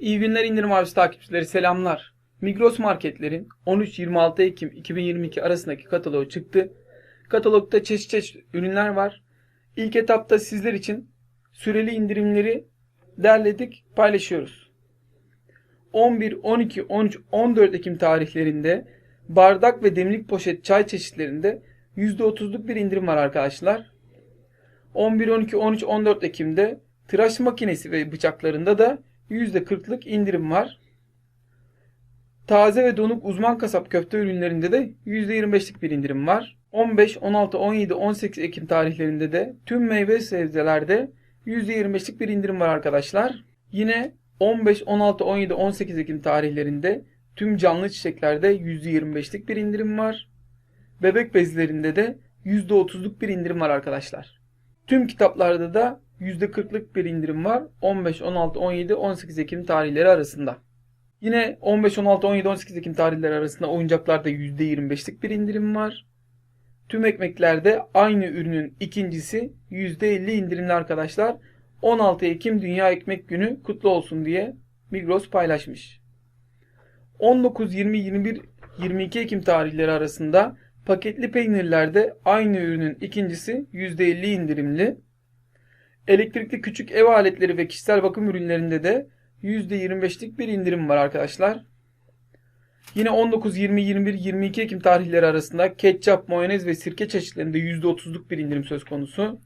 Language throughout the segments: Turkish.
İyi günler indirim avcısı takipçileri selamlar. Migros marketlerin 13-26 Ekim 2022 arasındaki kataloğu çıktı. Katalogda çeşit çeşit ürünler var. İlk etapta sizler için süreli indirimleri derledik, paylaşıyoruz. 11, 12, 13, 14 Ekim tarihlerinde bardak ve demlik poşet çay çeşitlerinde %30'luk bir indirim var arkadaşlar. 11, 12, 13, 14 Ekim'de tıraş makinesi ve bıçaklarında da %40'lık indirim var. Taze ve donuk uzman kasap köfte ürünlerinde de %25'lik bir indirim var. 15, 16, 17, 18 Ekim tarihlerinde de tüm meyve sebzelerde %25'lik bir indirim var arkadaşlar. Yine 15, 16, 17, 18 Ekim tarihlerinde tüm canlı çiçeklerde %25'lik bir indirim var. Bebek bezlerinde de %30'luk bir indirim var arkadaşlar. Tüm kitaplarda da %40'lık bir indirim var 15, 16, 17, 18 Ekim tarihleri arasında. Yine 15, 16, 17, 18 Ekim tarihleri arasında oyuncaklarda %25'lik bir indirim var. Tüm ekmeklerde aynı ürünün ikincisi %50 indirimli arkadaşlar. 16 Ekim Dünya Ekmek Günü kutlu olsun diye Migros paylaşmış. 19, 20, 21, 22 Ekim tarihleri arasında paketli peynirlerde aynı ürünün ikincisi %50 indirimli. Elektrikli küçük ev aletleri ve kişisel bakım ürünlerinde de %25'lik bir indirim var arkadaşlar. Yine 19, 20, 21, 22 Ekim tarihleri arasında ketçap, mayonez ve sirke çeşitlerinde %30'luk bir indirim söz konusu.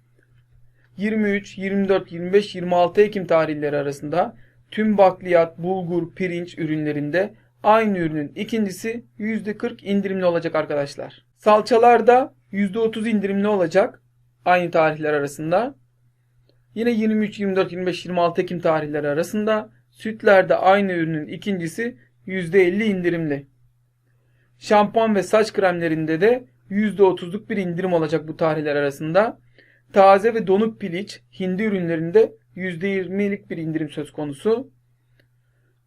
23, 24, 25, 26 Ekim tarihleri arasında tüm bakliyat, bulgur, pirinç ürünlerinde aynı ürünün ikincisi %40 indirimli olacak arkadaşlar. Salçalarda %30 indirimli olacak aynı tarihler arasında. Yine 23, 24, 25, 26 Ekim tarihleri arasında sütlerde aynı ürünün ikincisi %50 indirimli. Şampuan ve saç kremlerinde de %30'luk bir indirim olacak bu tarihler arasında. Taze ve donuk piliç, hindi ürünlerinde %20'lik bir indirim söz konusu.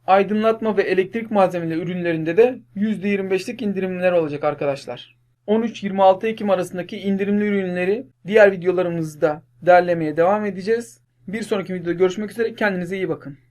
Aydınlatma ve elektrik malzemeleri ürünlerinde de %25'lik indirimler olacak arkadaşlar. 13-26 Ekim arasındaki indirimli ürünleri diğer videolarımızda derlemeye devam edeceğiz. Bir sonraki videoda görüşmek üzere. Kendinize iyi bakın.